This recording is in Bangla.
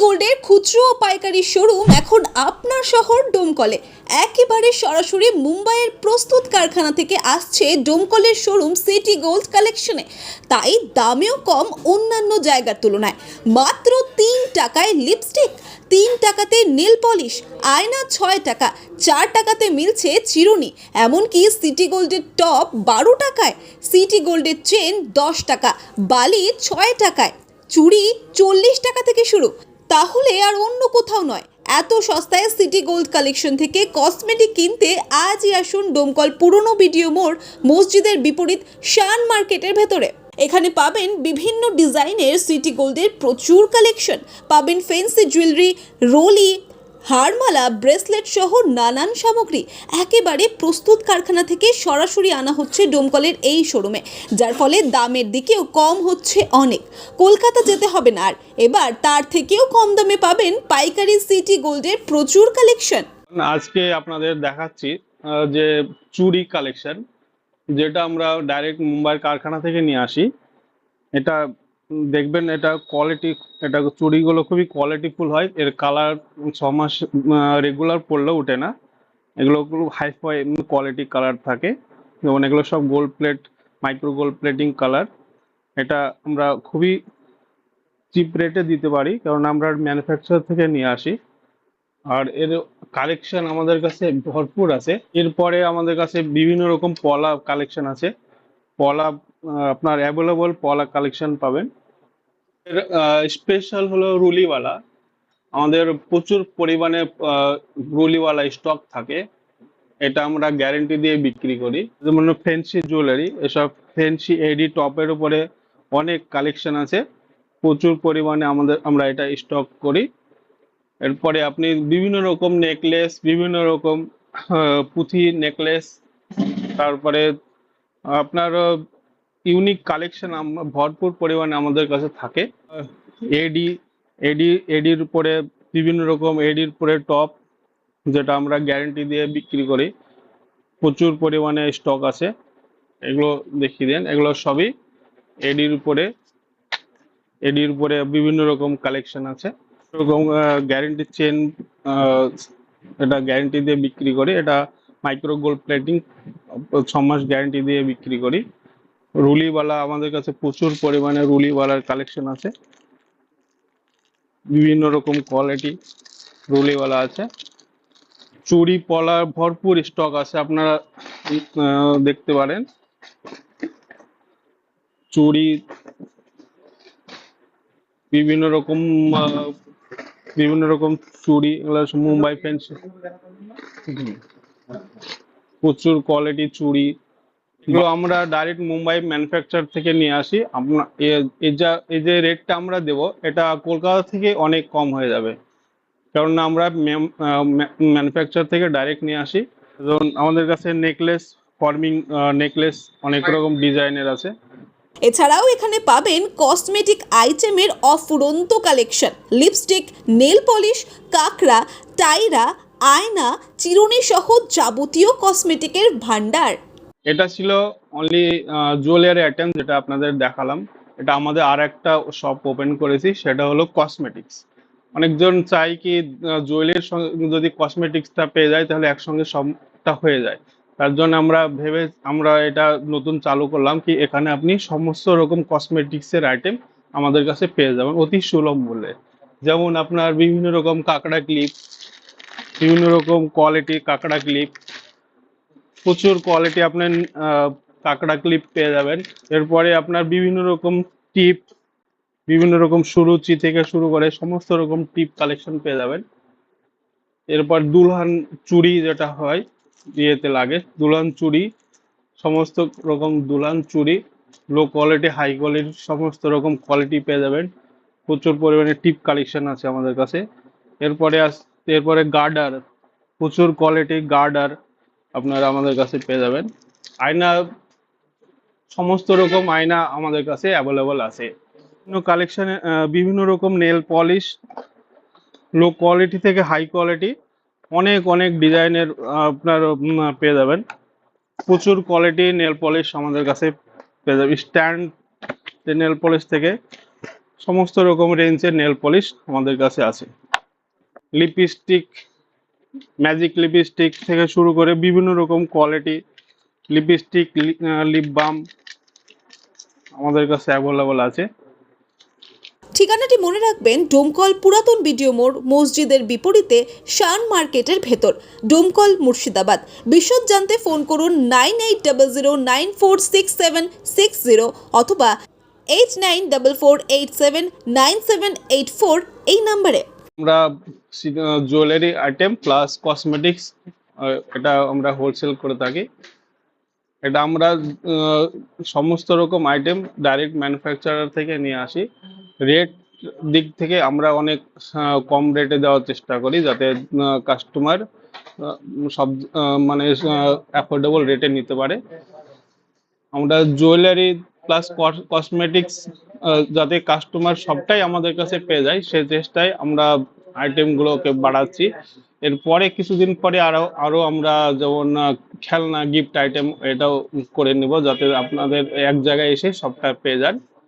গোল্ডের খুচরো ও পাইকারি শোরুম এখন আপনার শহর ডোমকলে। একেবারে সরাসরি মুম্বাইয়ের প্রস্তুত কারখানা থেকে আসছে ডোমকলের শোরুম সিটি গোল্ড কালেকশনে। তাই দামেও কম অন্যান্য জায়গার তুলনায়। মাত্র তিন টাকায় লিপস্টিক, তিন টাকাতে নেল পলিশ, আয়না ছয় টাকা, চার টাকাতে মিলছে চিরুনি। এমনকি সিটি গোল্ডের টপ বারো টাকায়, সিটি গোল্ডের চেন দশ টাকা, বালি ছয় টাকায়, চুড়ি চল্লিশ টাকা থেকে শুরু। তাহলে আর অন্য কোথাও নয়। এত সস্তায় সিটি গোল্ড কালেকশন থেকে কসমেটিক কিনতে আজই আসুন ডোমকল পুরনো ভিডিও মোড় মসজিদের বিপরীত শান মার্কেটের ভেতরে। এখানে পাবেন বিভিন্ন ডিজাইনের সিটি গোল্ডের প্রচুর কালেকশন পাবেন ফেন্সি জুয়েলারি রোলি হারমালা, ব্রেসলেট সহ নানান সামগ্রী একেবারে প্রস্তুত কারখানা থেকে সরাসরি আনা হচ্ছে ডোমকলের এই শোরুমে, যার ফলে দামের দিকেও কম হচ্ছে অনেক। কলকাতা যেতে হবে না আর, এবার তার থেকেও কম দামে পাবেন পাইকারি সিটি গোল্ডের প্রচুর কালেকশন। আজকে আপনাদের দেখাচ্ছি যে চুরি কালেকশন, যেটা আমরা ডাইরেক্ট মুম্বাইয়ের কারখানা থেকে নিয়ে আসি। এটা দেখবেন এটা কোয়ালিটি এটা চুড়িগুলো খুবই কোয়ালিটিফুল হয়। এর কালার ছ মাস রেগুলার পরলেও ওঠে না। এগুলো হাই ফাই কোয়ালিটি কালার থাকে। যেমন এগুলো সব gold plate micro gold plating colour এটা আমরা খুবই চিপ রেটে দিতে পারি, কারণ আমরা ম্যানুফ্যাকচার থেকে নিয়ে আসি। আর এর কালেকশন আমাদের কাছে ভরপুর আছে। এরপরে আমাদের কাছে বিভিন্ন রকম পলা কালেকশন আছে। পলা আপনার অ্যাভেলেবল পলা কালেকশন পাবেন। স্পেশাল হলো রুলিওয়ালা। আমাদের প্রচুর পরিমাণে রুলিওয়ালা স্টক থাকে। এটা আমরা গ্যারেন্টি দিয়ে বিক্রি করি। যেমন ফেন্সি জুয়েলারি এসব ফেন্সি এডি টপের উপরে অনেক কালেকশন আছে। প্রচুর পরিমাণে আমাদের, আমরা এটা স্টক করি। এরপরে আপনি বিভিন্ন রকম নেকলেস বিভিন্ন রকম পুঁথি নেকলেস তারপরে আপনার ইউনিক কালেকশন ভরপুর পরিমাণে আমাদের কাছে থাকে। এডি এডি এডির উপরে বিভিন্ন রকম এডির উপরে টপ যেটা আমরা গ্যারেন্টি দিয়ে বিক্রি করি। প্রচুর পরিমাণে স্টক আছে। এগুলো দেখিয়ে দেন। এগুলো সবই এডির উপরে এডির উপরে বিভিন্ন রকম কালেকশন আছে। এরকম গ্যারেন্টি চেন এটা গ্যারেন্টি দিয়ে বিক্রি করি। এটা মাইক্রো গোল্ড প্লেটিং ছ মাস গ্যারেন্টি দিয়ে বিক্রি করি। রুলিওয়ালা আমাদের কাছে প্রচুর পরিমাণে রুলিওয়ালার কালেকশন আছে। বিভিন্ন রকম কোয়ালিটি রুলিওয়ালা আছে। চুড়ি পলার ভরপুর স্টক আছে, আপনারা দেখতে পারেন। চুড়ি, বিভিন্ন রকম বিভিন্ন রকম এগুলো মুম্বাই ফ্যান্সি প্রচুর কোয়ালিটি চুড়ি। এগুলো আমরা ডাইরেক্ট মুম্বাই ম্যানুফ্যাকচার থেকে নিয়ে আসি। আপনার এই যা এই যে রেটটা আমরা দেব এটা কলকাতা থেকে অনেক কম হয়ে যাবে। কারণ আমরা ম্যানুফ্যাকচার থেকে ডাইরেক্ট নিয়ে আসি। যেমন আমাদের কাছে নেকলেস ফর্মিং নেকলেস অনেক রকম ডিজাইনের আছে। এছাড়াও এখানে পাবেন কসমেটিক আইটেমের অফুরন্ত কালেকশন লিপস্টিক নেল পলিশ কাঁকড়া টাইরা আয়না চিরুনি সহ যাবতীয় কসমেটিকের ভান্ডার এটা ছিল অনলি জুয়েলারি আইটেম যেটা আপনাদের দেখালাম। এটা আমাদের আর একটা শপ ওপেন করেছি, সেটা হলো কসমেটিক্স অনেকজন চাই কি জুয়েলারির সঙ্গে, যদি কসমেটিক্সটা পেয়ে যায়, তাহলে একসঙ্গে সবটা হয়ে যায়। তার জন্য আমরা ভেবে, আমরা এটা নতুন চালু করলাম কি, এখানে আপনি সমস্ত রকম কসমেটিক্সের আইটেম আমাদের কাছে পেয়ে যাবেন, অতি সুলভ মূল্যে। যেমন আপনার বিভিন্ন রকম কাঁকড়া ক্লিপ বিভিন্ন রকম কোয়ালিটি কাঁকড়া ক্লিপ প্রচুর কোয়ালিটি আপনার আহ, কাঁকড়া ক্লিপ পেয়ে যাবেন। এরপরে আপনার বিভিন্ন রকম টিপ বিভিন্ন রকম সুরুচি থেকে শুরু করে সমস্ত রকম টিপ কালেকশন পেয়ে যাবেন। এরপর দুলহান চুড়ি যেটা হয় বিয়েতে লাগে। দুলহান চুড়ি সমস্ত রকম দুলহান চুড়ি লো কোয়ালিটি হাই কোয়ালিটি সমস্ত রকম কোয়ালিটি পেয়ে যাবেন। প্রচুর পরিমাণে টিপ কালেকশন আছে আমাদের কাছে। এরপরে আস এরপরে গার্ডার প্রচুর কোয়ালিটি গার্ডার। আপনারা আমাদের কাছে পেয়ে যাবেন। আয়না, সমস্ত রকম আয়না আমাদের কাছে অ্যাভেলেবল আছে। বিভিন্ন কালেকশনে বিভিন্ন রকম নেল পলিশ লো কোয়ালিটি থেকে হাই কোয়ালিটি অনেক অনেক ডিজাইনের আপনার পেয়ে যাবেন। প্রচুর কোয়ালিটি নেল পলিশ আমাদের কাছে পেয়ে যাবেন স্ট্যান্ড নেল পলিশ থেকে সমস্ত রকম রেঞ্জের নেল পলিশ আমাদের কাছে আছে। লিপস্টিক ম্যাজিক লিপস্টিক থেকে শুরু করে বিভিন্ন রকম কোয়ালিটি লিপস্টিক লিপ বাম আমাদের কাছে অ্যাভেলেবল আছে। ঠিকানাটি মনে রাখবেন ডোমকল পুরাতন ভিডিও মোড়, মসজিদের বিপরীতে শান মার্কেটের ভেতর, ডোমকল মুর্শিদাবাদ। বিশদ জানতে ফোন করুন nine eight double zero nine four six seven six zero অথবা eight nine double four eight seven nine seven eight four এই নাম্বারে আমরা জুয়েলারি আইটেম প্লাস কসমেটিক্স এটা আমরা হোলসেল করে থাকি। এটা আমরা সমস্ত রকম আইটেম ডাইরেক্ট ম্যানুফ্যাকচারার থেকে নিয়ে আসি। রেট দিক থেকে আমরা অনেক কম রেটে দেওয়ার চেষ্টা করি যাতে কাস্টমার সব মানে অ্যাফোর্ডেবল রেটে নিতে পারে। আমরা জুয়েলারি প্লাস কসমেটিক্স যাতে কাস্টমার সবটাই আমাদের কাছে পেয়ে যায়, সে চেষ্টায় আমরা আইটেমগুলোকে বাড়াচ্ছি। এরপরে কিছুদিন পরে আরও আরও আমরা যেমন খেলনা গিফট আইটেম এটাও করে নিব, যাতে আপনাদের এক জায়গায় এসে সবটা পেয়ে যান।